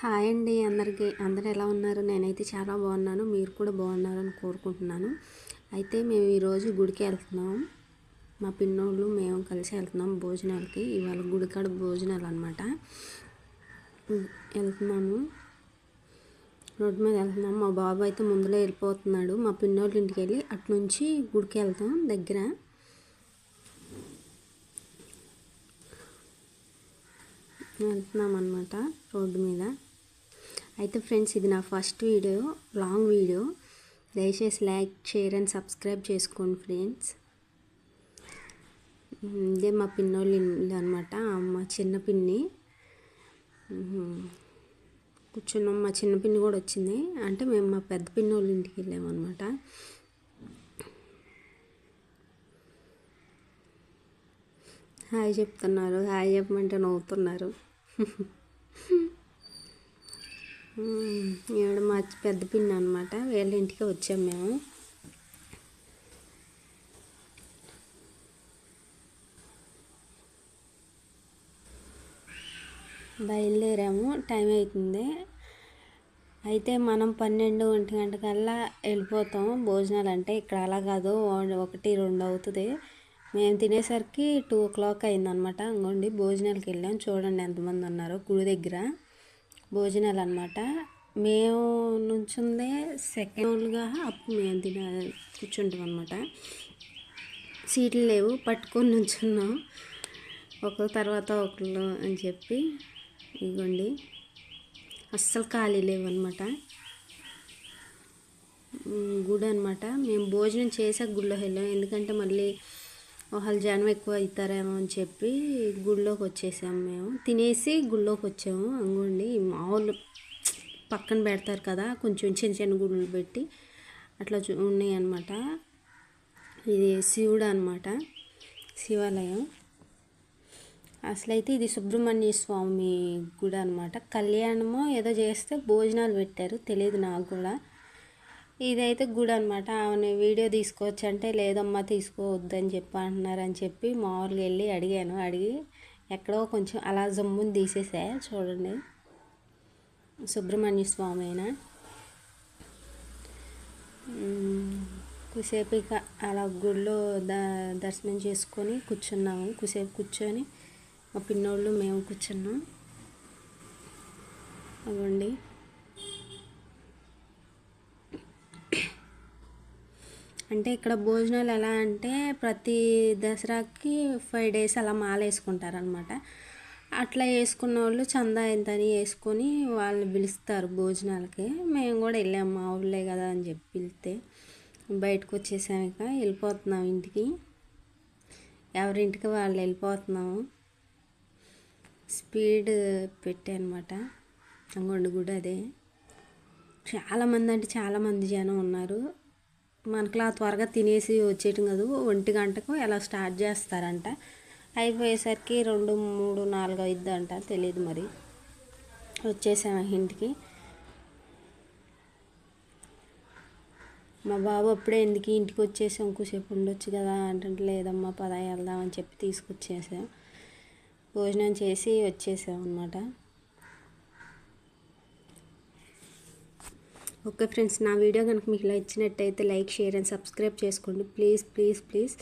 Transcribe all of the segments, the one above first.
Hi అండి అందరికీ. అందరు ఎలా ఉన్నారు? నేనైతే చాలా బాగున్నాను. మీరు కూడా బాగున్నారని కోరుకుంటున్నాను. అయితే మేము ఈరోజు గుడికి వెళ్తున్నాం. మా పిన్నోళ్ళు మేము కలిసి వెళ్తున్నాం భోజనాలకి. ఇవాళ గుడికాడ భోజనాలు అనమాట వెళ్తున్నాము. రోడ్డు మీద వెళ్తున్నాం. మా బాబు అయితే ముందులో వెళ్ళిపోతున్నాడు. మా పిన్నోళ్ళ ఇంటికి వెళ్ళి అటు నుంచి గుడికి వెళ్తాం దగ్గర. వెళ్తున్నాం అనమాట రోడ్డు మీద. అయితే ఫ్రెండ్స్ ఇది నా ఫస్ట్ వీడియో లాంగ్ వీడియో. దయచేసి లైక్ షేర్ అండ్ సబ్స్క్రైబ్ చేసుకోండి ఫ్రెండ్స్. ఇదే మా పిన్నోళ్ళు ఇల్లు అనమాట మా చిన్న పిన్ని. కూర్చున్నాం. మా చిన్న పిన్ని కూడా వచ్చింది. అంటే మేము మా పెద్ద పిన్నోళ్ళ ఇంటికి వెళ్ళామన్నమాట హాయ్ చెప్తున్నారు. హాయ్ చెప్పమంటే నవ్వుతున్నారు. ఈవిడ మా పెద్ద పిన్ని అనమాట వీళ్ళ ఇంటికి వచ్చాం మేము. బయలుదేరాము. టైం అవుతుంది అయితే మనం పన్నెండు ఒంటి గంటకల్లా వెళ్ళిపోతాం భోజనాలు అంటే ఇక్కడ అలా కాదు. ఒకటి రెండు అవుతుంది. మేము తినేసరికి టూ ఓ క్లాక్ అయిందనమాట అంగోండి భోజనాలకు వెళ్ళాం. చూడండి ఎంతమంది ఉన్నారో గుడి దగ్గర. భోజనాలు అనమాట మేము నుంచుందే సెకండ్గా అప్పుడు మేము తిన కూర్చుంటాం అనమాట సీట్లు లేవు పట్టుకొని నుంచున్నాం. ఒకరి తర్వాత ఒకళ్ళు అని చెప్పి ఇగోండి. అస్సలు ఖాళీ లేవు అనమాట గుడి అనమాట మేము భోజనం చేసాక గుడిలో వెళ్ళాం. ఎందుకంటే మళ్ళీ వాళ్ళు జనం ఎక్కువ అవుతారేమో అని చెప్పి గుళ్ళోకి వచ్చేసాము మేము. తినేసి గుళ్ళోకి వచ్చాము. అంగుండి మామూలు పక్కన పెడతారు కదా కొంచెం చిన్న చిన్న గుళ్ళు పెట్టి అట్లా ఉన్నాయి అనమాట ఇది శివుడు అనమాట శివాలయం. అసలైతే ఇది సుబ్రహ్మణ్య స్వామి గుడి అనమాట కళ్యాణమో ఏదో చేస్తే భోజనాలు పెట్టారు తెలియదు నాకు కూడా. ఇదైతే గుడ్ అనమాట ఆమె వీడియో తీసుకోవచ్చు అంటే లేదమ్మా తీసుకోవద్దని చెప్పి అంటున్నారని చెప్పి మామూలుగా వెళ్ళి అడిగాను. అడిగి ఎక్కడో కొంచెం అలా జమ్ముని తీసేసా. చూడండి. సుబ్రహ్మణ్య స్వామి అయినా కుసేపు ఇక అలా గుడిలో ద దర్శనం చేసుకొని కూర్చున్నాము. కుసేపు కూర్చొని మా పిన్నోళ్ళు మేము కూర్చున్నాం. అవ్వండి. అంటే ఇక్కడ భోజనాలు ఎలా అంటే ప్రతి దసరాకి ఫైవ్ డేస్ అలా మాల వేసుకుంటారనమాట అట్లా వేసుకున్న వాళ్ళు చందా ఎంతని వేసుకొని వాళ్ళు పిలుస్తారు భోజనాలకి. మేము కూడా వెళ్ళాము మా ఊళ్ళే కదా అని చెప్పి పిలిస్తే బయటకు వచ్చేసాము ఇక వెళ్ళిపోతున్నాం ఇంటికి. ఎవరింటికి వాళ్ళు వెళ్ళిపోతున్నాము. స్పీడ్ పెట్టే అనమాట అంగొండ గుడి అదే. చాలామంది అంటే చాలామంది జనం ఉన్నారు. మనకులా త్వరగా తినేసి వచ్చేయటం కాదు. ఒంటి గంటకు ఎలా స్టార్ట్ చేస్తారంట. అయిపోయేసరికి రెండు మూడు నాలుగు అయిద్ది అంట తెలియదు మరి. వచ్చేసాము ఇంటికి మా బాబు అప్పుడే ఎందుకు ఇంటికి వచ్చేసాం? ఇంకోసేపు ఉండొచ్చు కదా అంటే లేదమ్మా పద వెళ్దామని చెప్పి తీసుకొచ్చేసాం. భోజనం చేసి వచ్చేసాం అనమాట ఓకే ఫ్రెండ్స్ నా వీడియో కనుక మీకు ఇలా ఇచ్చినట్టయితే లైక్ షేర్ అండ్ సబ్స్క్రైబ్ చేసుకోండి. Please please please.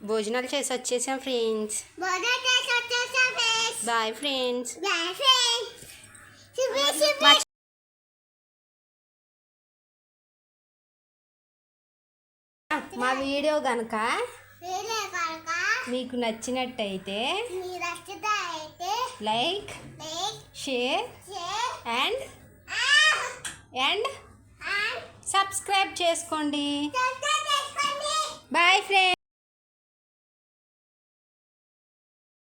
భోజనాలు చేసి వచ్చేసాం ఫ్రెండ్స్ బాయ్ ఫ్రెండ్స్ మా వీడియో కనుక మీకు నచ్చినట్టయితే like share and and subscribe చేసుకోండి. Bye friends